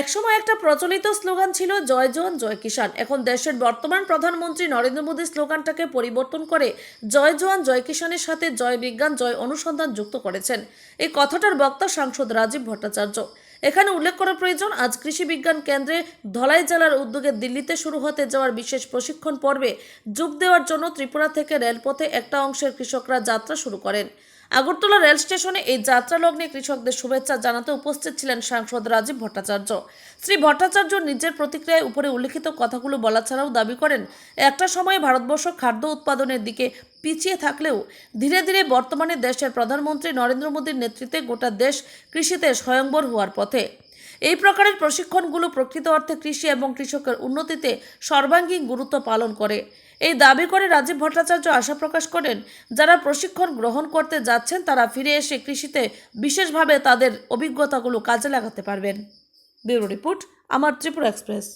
একসময় একটা প্রচলিত স্লোগান ছিল, জয় জওয়ান জয় কিষাণ। এখন দেশের বর্তমান প্রধানমন্ত্রী নরেন্দ্র মোদী স্লোগানটাকে পরিবর্তন করে, জয় জওয়ান জয় কিষাণের সাথে জয় বিজ্ঞান, জয় অনুসন্ধান যুক্ত করেছেন। এই কথাটার বক্তা সাংসদ রাজীব ভট্টাচার্য। এখানে উল্লেখ করা প্রয়োজন, আজ কৃষি বিজ্ঞান কেন্দ্রে ধলাই জেলার উদ্যোগে দিল্লিতে শুরু হতে যাওয়ার বিশেষ প্রশিক্ষণ পর্বে যোগ দেওয়ার জন্য ত্রিপুরা থেকে রেলপথে একটা অংশের কৃষকরা যাত্রা শুরু করেন। আগরতলা রেল স্টেশনে এই যাত্রা লগ্নে কৃষকদের শুভেচ্ছা জানাতে উপস্থিত ছিলেন সাংসদ রাজীব ভট্টাচার্য। শ্রী ভট্টাচার্য নিজের প্রতিক্রিয়ায় উপরে উল্লিখিত কথাগুলো বলা ছাড়াও দাবি করেন, একটা সময়ে ভারতবর্ষ খাদ্য উৎপাদনের দিকে পিছিয়ে থাকলেও ধীরে ধীরে বর্তমানে দেশের প্রধানমন্ত্রী নরেন্দ্র মোদীর নেতৃত্বে গোটা দেশ কৃষিতে স্বয়ংবর হওয়ার পথে। এই প্রকারের প্রশিক্ষণগুলো প্রকৃত অর্থে কৃষি এবং কৃষকের উন্নতিতে সর্বাঙ্গীন গুরুত্ব পালন করে। এই দাবি করে রাজীব ভট্টাচার্য আশা প্রকাশ করেন, যারা প্রশিক্ষণ গ্রহণ করতে যাচ্ছেন, তারা ফিরে এসে কৃষিতে বিশেষভাবে তাদের অভিজ্ঞতাগুলো কাজে লাগাতে পারবেন। ব্যুরো রিপোর্ট, আমার ত্রিপুরা এক্সপ্রেস।